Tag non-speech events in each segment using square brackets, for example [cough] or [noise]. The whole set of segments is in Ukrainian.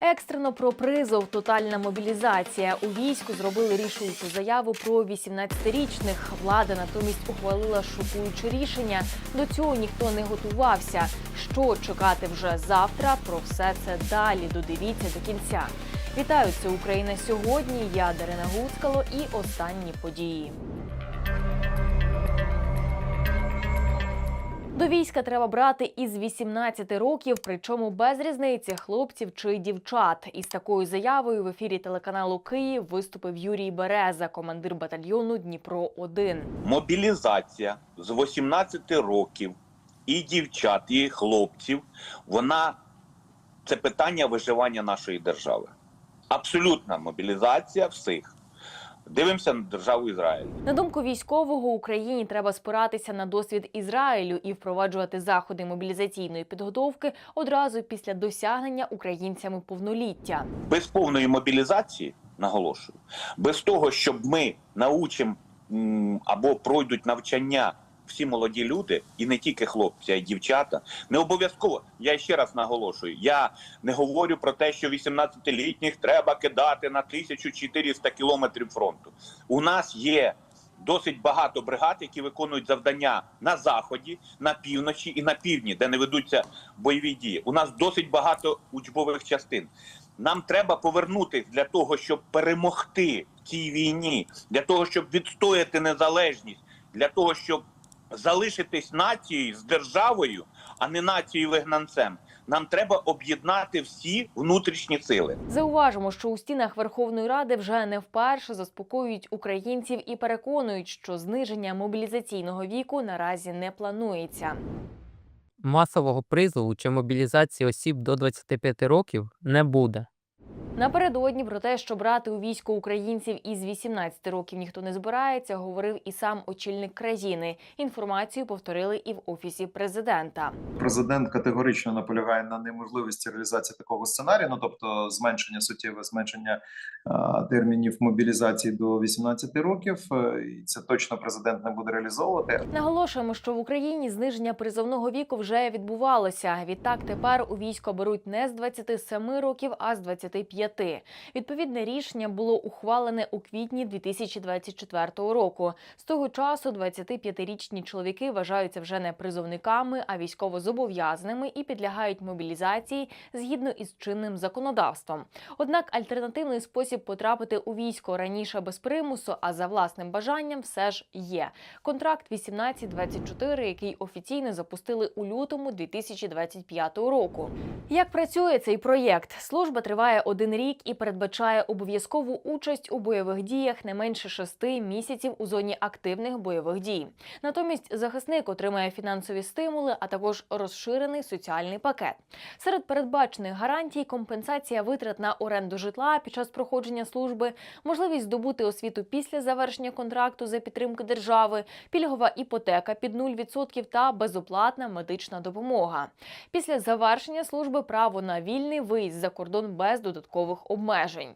Екстрено про призов тотальна мобілізація у війську зробили рішуючу заяву про 18-річних. Влада натомість ухвалила шокуюче рішення. До цього ніхто не готувався. Що чекати вже завтра? Про все це далі. Додивіться до кінця. Вітаю, це Україна сьогодні. Я Дарина Гуцкало і останні події. До війська треба брати із 18 років, причому без різниці хлопців чи дівчат. Із такою заявою в ефірі телеканалу Київ виступив Юрій Береза, командир батальйону Дніпро 1 мобілізація з 18 років і дівчат, і хлопців, вона це питання виживання нашої держави. Абсолютна мобілізація всіх. Дивимося на державу Ізраїль. На думку військового, Україні треба спиратися на досвід Ізраїлю і впроваджувати заходи мобілізаційної підготовки одразу після досягнення українцями повноліття. Без повної мобілізації, наголошую, без того, щоб ми научимо або пройдуть навчання всі молоді люди, і не тільки хлопці, а й дівчата. Не обов'язково. Я ще раз наголошую. Я не говорю про те, що 18-літніх треба кидати на 1400 кілометрів фронту. У нас є. Досить багато бригад, які виконують завдання на заході, на півночі і на півдні, де не ведуться бойові дії. У нас досить багато учбових частин. Нам треба повернутися для того, щоб перемогти в цій війні, для того, щоб відстояти незалежність, для того, щоб залишитись нацією з державою, а не нацією вигнанцем. Нам треба об'єднати всі внутрішні сили. Зауважимо, що у стінах Верховної Ради вже не вперше заспокоюють українців і переконують, що зниження мобілізаційного віку наразі не планується. масового призову чи мобілізації осіб до 25 років не буде. Напередодні про те, що брати у військо українців із 18 років ніхто не збирається, говорив і сам очільник країни. Інформацію повторили і в офісі президента. Президент категорично наполягає на неможливості реалізації такого сценарію, ну тобто зменшення суттєве зменшення термінів мобілізації до 18 років. Е, І це точно президент не буде реалізовувати. Наголошуємо, що в Україні зниження призовного віку вже відбувалося. Відтак тепер у військо беруть не з 27 років, а з 25. Відповідне рішення було ухвалене у квітні 2024 року. З того часу 25-річні чоловіки вважаються вже не призовниками, а військовозобов'язаними і підлягають мобілізації згідно із чинним законодавством. Однак альтернативний спосіб потрапити у військо раніше без примусу, а за власним бажанням все ж є. Контракт 18-24, який офіційно запустили у лютому 2025 року. Як працює цей проєкт? Служба триває один рік і передбачає обов'язкову участь у бойових діях не менше шести місяців у зоні активних бойових дій. Натомість захисник отримає фінансові стимули, а також розширений соціальний пакет. Серед передбачених гарантій компенсація витрат на оренду житла під час проходження служби, можливість здобути освіту після завершення контракту за підтримки держави, пільгова іпотека під 0% та безоплатна медична допомога. Після завершення служби право на вільний виїзд за кордон без додаткових обмежень.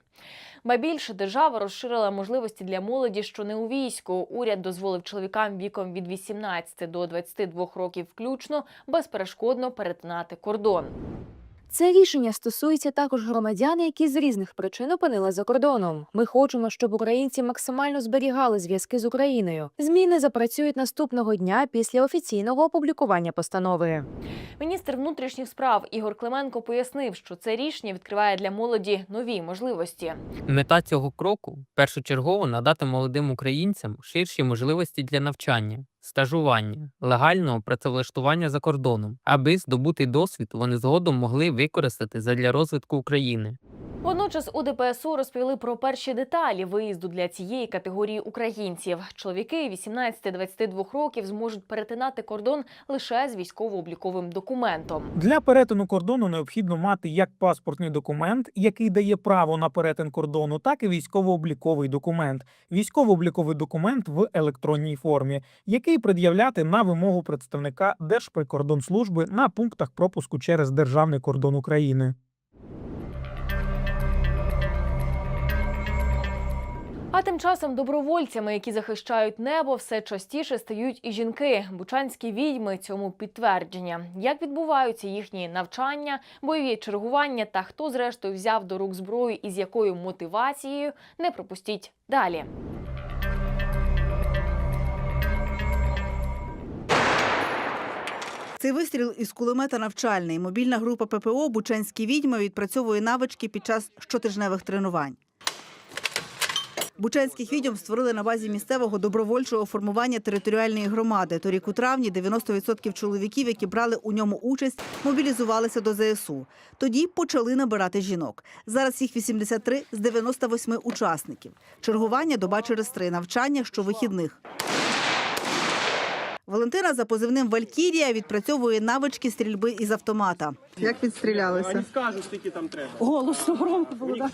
Ба більше держава розширила можливості для молоді, що не у війську. Уряд дозволив чоловікам віком від 18 до 22 років включно безперешкодно перетинати кордон. Це рішення стосується також громадян, які з різних причин опинили за кордоном. Ми хочемо, щоб українці максимально зберігали зв'язки з Україною. Зміни запрацюють наступного дня після офіційного опублікування постанови. Міністр внутрішніх справ Ігор Клименко пояснив, що це рішення відкриває для молоді нові можливості. Мета цього кроку першочергово надати молодим українцям ширші можливості для навчання, стажування, легального працевлаштування за кордоном, аби здобутий досвід вони згодом могли використати задля розвитку України. Водночас у ДПСУ розповіли про перші деталі виїзду для цієї категорії українців. Чоловіки 18-22 років зможуть перетинати кордон лише з військово-обліковим документом. Для перетину кордону необхідно мати як паспортний документ, який дає право на перетин кордону, так і військово-обліковий документ. Військово-обліковий документ в електронній формі, який пред'являти на вимогу представника Держприкордонслужби на пунктах пропуску через державний кордон України. А тим часом добровольцями, які захищають небо, все частіше стають і жінки. Бучанські відьми цьому підтвердження. Як відбуваються їхні навчання, бойові чергування та хто зрештою взяв до рук зброю і з якою мотивацією, не пропустіть далі. Цей вистріл із кулемета навчальний. Мобільна група ППО Бучанські відьми відпрацьовує навички під час щотижневих тренувань. Бучанських відьом створили на базі місцевого добровольчого формування територіальної громади. Торік у травні 90% чоловіків, які брали у ньому участь, мобілізувалися до ЗСУ. Тоді почали набирати жінок. Зараз їх 83 з 98 учасників. Чергування доба через три, навчання щовихідних. Валентина за позивним Валькірія відпрацьовує навички стрільби із автомата. Як відстрілялися? Голосно громко було, так?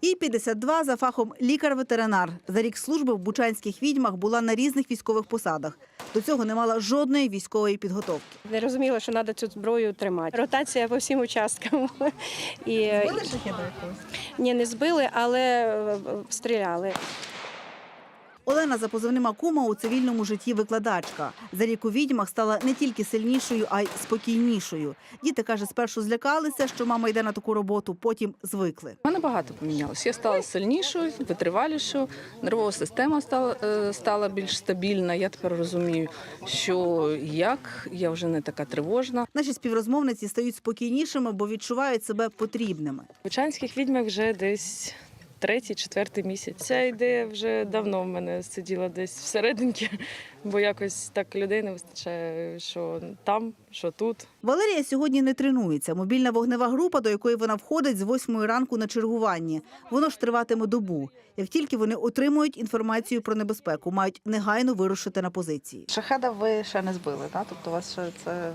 І 52 за фахом лікар-ветеринар. За рік служби в бучанських відьмах була на різних військових посадах. До цього не мала жодної військової підготовки. Не розуміла, що треба цю зброю тримати. Ротація по всім участкам. [laughs] І... Ні, не збили, але е, стріляли. Олена за позивним Акума у цивільному житті викладачка. За рік у відьмах стала не тільки сильнішою, а й спокійнішою. Діти каже, спершу злякалися, що мама йде на таку роботу, потім звикли. У мене багато помінялось. Я стала сильнішою, витривалішою, нервова система стала, е, стала більш стабільна. Я тепер розумію, що як я вже не така тривожна. Наші співрозмовниці стають спокійнішими, бо відчувають себе потрібними. В Бучанських відьмах вже десь третій, четвертий місяць. Ця ідея вже давно в мене сиділа десь всерединки, бо якось так людей не вистачає, що там, що тут. Валерія сьогодні не тренується. Мобільна вогнева група, до якої вона входить з 8 ранку на чергуванні. Воно ж триватиме добу. Як тільки вони отримують інформацію про небезпеку, мають негайно вирушити на позиції. Шахеда ви ще не збили, так? Тобто у вас ще це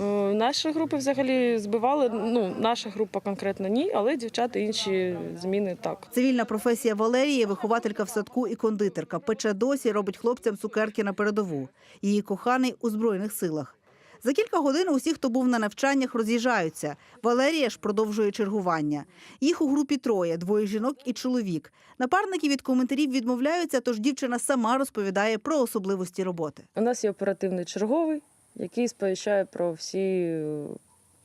Е, Наші групи взагалі збивали. Ну, наша група конкретно ні, але дівчата інші зміни так. Цивільна професія Валерії вихователька в садку і кондитерка. Пече досі, робить хлопцям цукерки на передову. Її коханий у збройних силах. За кілька годин усі, хто був на навчаннях, роз'їжджаються. Валерія ж продовжує чергування. Їх у групі троє: двоє жінок і чоловік. Напарники від коментарів відмовляються, тож дівчина сама розповідає про особливості роботи. У нас є оперативний черговий, який сповіщає про всі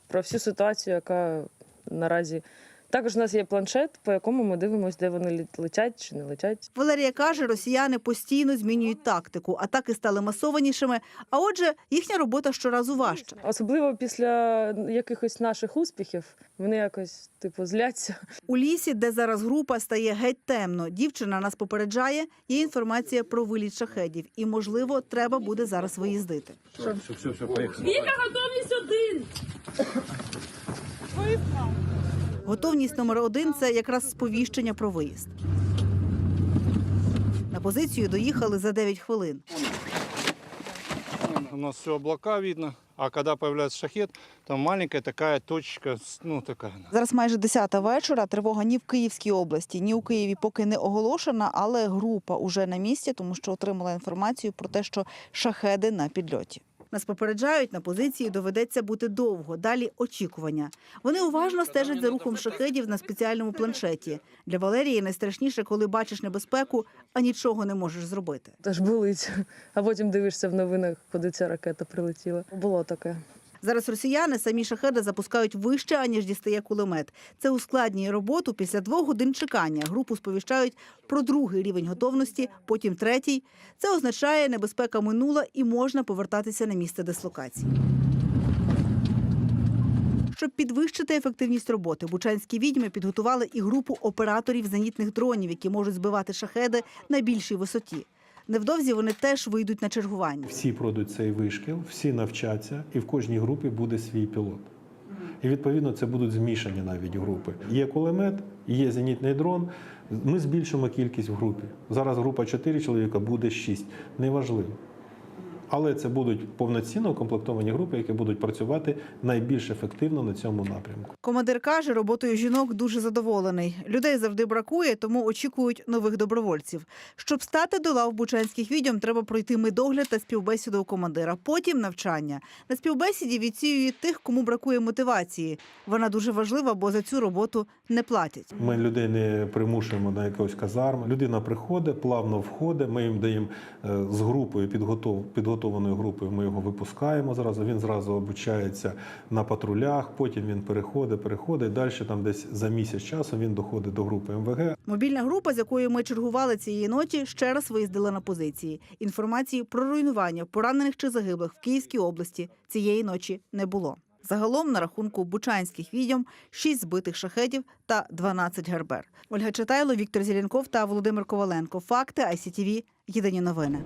про всю ситуацію, яка наразі. Також у нас є планшет, по якому ми дивимося, де вони летять чи не летять. Валерія каже, росіяни постійно змінюють тактику. Атаки стали масованішими, а отже, їхня робота щоразу важча. Особливо після якихось наших успіхів вони якось типу зляться. У лісі, де зараз група, стає геть темно. Дівчина нас попереджає. Є інформація про виліт шахедів, і можливо, треба буде зараз виїздити. Готовність номер один це якраз сповіщення про виїзд. На позицію доїхали за 9 хвилин. У нас все облака видно, а когда появляется шахет, там маленькая такая точка, ну такая. Зараз майже 10 вечора. Тривога ні в Київській області, ні у Києві поки не оголошена, але група уже на місці, тому що отримала інформацію про те, що шахеди на підльоті. Нас попереджають, на позиції доведеться бути довго. Далі очікування. Вони уважно стежать за рухом шахедів на спеціальному планшеті. Для Валерії найстрашніше, коли бачиш небезпеку, а нічого не можеш зробити. Теж болить. А потім дивишся в новинах, куди ця ракета прилетіла. Було таке. Зараз росіяни самі шахеди запускають вище, аніж дістає кулемет. Це ускладнює роботу після двох годин чекання. Групу сповіщають про другий рівень готовності, потім третій. Це означає, небезпека минула і можна повертатися на місце дислокації. Щоб підвищити ефективність роботи, бучанські відьми підготували і групу операторів зенітних дронів, які можуть збивати шахеди на більшій висоті. Невдовзі вони теж вийдуть на чергування. Всі пройдуть цей вишкіл, всі навчаться, і в кожній групі буде свій пілот. І відповідно це будуть змішані навіть групи. Є кулемет, є зенітний дрон. Ми збільшимо кількість в групі. Зараз група 4 чоловіка буде 6. Неважливо. Але це будуть повноцінно укомплектовані групи, які будуть працювати найбільш ефективно на цьому напрямку. Командир каже, роботою жінок дуже задоволений. Людей завжди бракує, тому очікують нових добровольців. Щоб стати до лав бучанських відьом, треба пройти медогляд та співбесіду у командира. Потім навчання. На співбесіді відсіюють тих, кому бракує мотивації. Вона дуже важлива, бо за цю роботу не платять. Ми людей не примушуємо на якусь казарму. Людина приходить, плавно входить. Ми їм даємо е, з групою підготов, підготованою групою. Ми його випускаємо зразу. Він зразу обучається на патрулях. Потім він переходить, переходить. Далі там десь за місяць часу він доходить до групи МВГ. Мобільна група, з якою ми чергували цієї ночі, ще раз виїздила на позиції. Інформації про руйнування поранених чи загиблих в Київській області цієї ночі не було. Загалом на рахунку бучанських відьом 6 збитих шахедів та 12 гербер. Ольга Читайло, Віктор Зеленков та Володимир Коваленко. Факти ICTV. Єдині новини.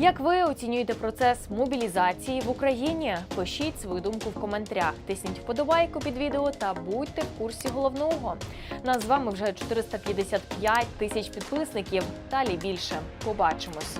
Як ви оцінюєте процес мобілізації в Україні? Пишіть свою думку в коментарях, тисніть вподобайку під відео та будьте в курсі головного. Нас з вами вже 455 тисяч підписників. Далі більше. Побачимось.